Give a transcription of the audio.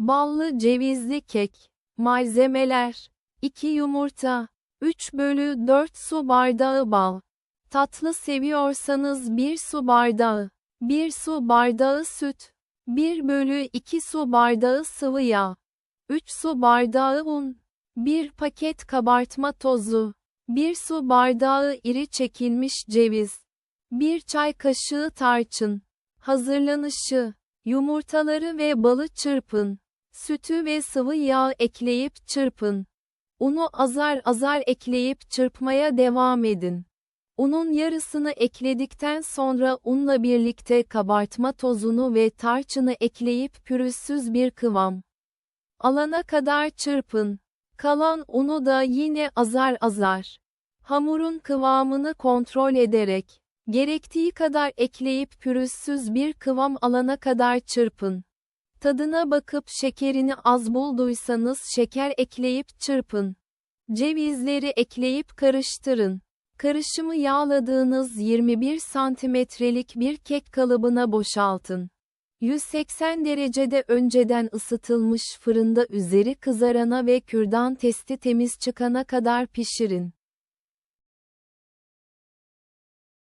Ballı cevizli kek. Malzemeler. 2 yumurta. 3 bölü 4 su bardağı bal. Tatlı seviyorsanız 1 su bardağı. 1 su bardağı süt. 1 bölü 2 su bardağı sıvı yağ. 3 su bardağı un. 1 paket kabartma tozu. 1 su bardağı iri çekilmiş ceviz. 1 çay kaşığı tarçın. Hazırlanışı. Yumurtaları ve balı çırpın. Sütü ve sıvı yağ ekleyip çırpın. Unu azar azar ekleyip çırpmaya devam edin. Unun yarısını ekledikten sonra unla birlikte kabartma tozunu ve tarçını ekleyip pürüzsüz bir kıvam alana kadar çırpın. Kalan unu da yine azar azar. Hamurun kıvamını kontrol ederek, gerektiği kadar ekleyip pürüzsüz bir kıvam alana kadar çırpın. Tadına bakıp şekerini az bulduysanız şeker ekleyip çırpın. Cevizleri ekleyip karıştırın. Karışımı yağladığınız 21 santimetrelik bir kek kalıbına boşaltın. 180 derecede önceden ısıtılmış fırında üzeri kızarana ve kürdan testi temiz çıkana kadar pişirin.